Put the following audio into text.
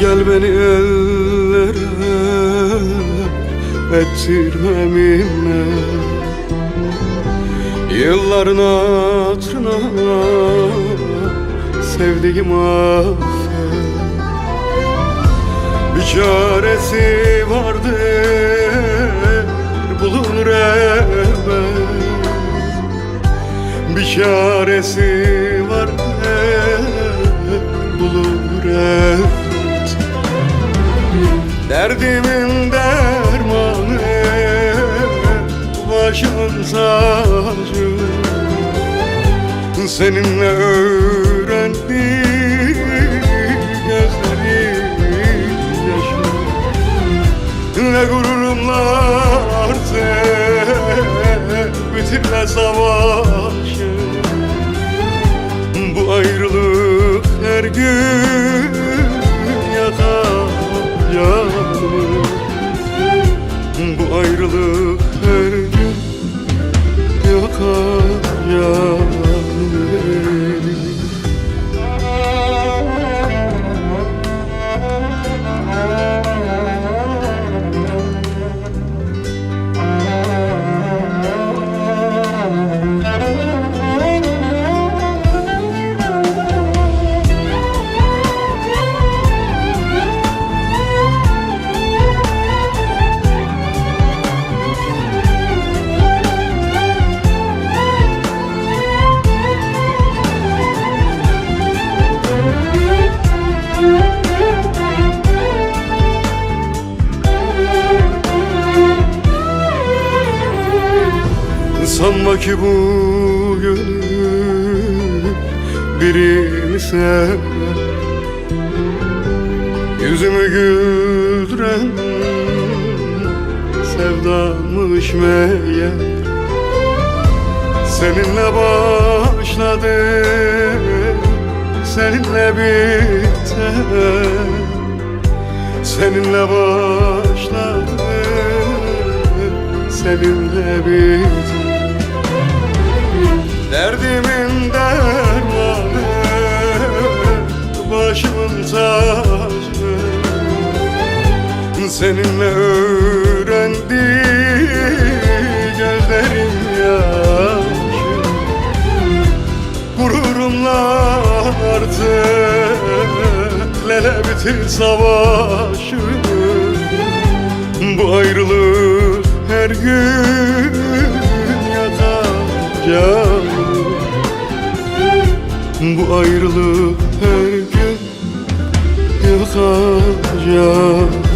Gel beni ellere ettirme minne. Yılların hatırına sevdiğim affet. Bir çaresi vardır bulunur elbet. Bir çaresi vardır bulunur elbet. Derdimin dermanı başımın tacı. Seninle öğrendim gözlerim yaşlı Ne gururumla artık bitirme savaşı Bu ayrılık her gün ayrılık Sanma ki bu gönül birini sever. Yüzümü güldüren sevdamış meğer Seninle başladı, seninle biter. Seninle başladı, seninle biter Derdimin dermanı Başımın tacı. Seninle öğrendi Gözlerim yaşı Gururumla artık Lele bitir savaşı. Bu ayrılık her gün yakar canım Bu ayrılık her gün yakar canım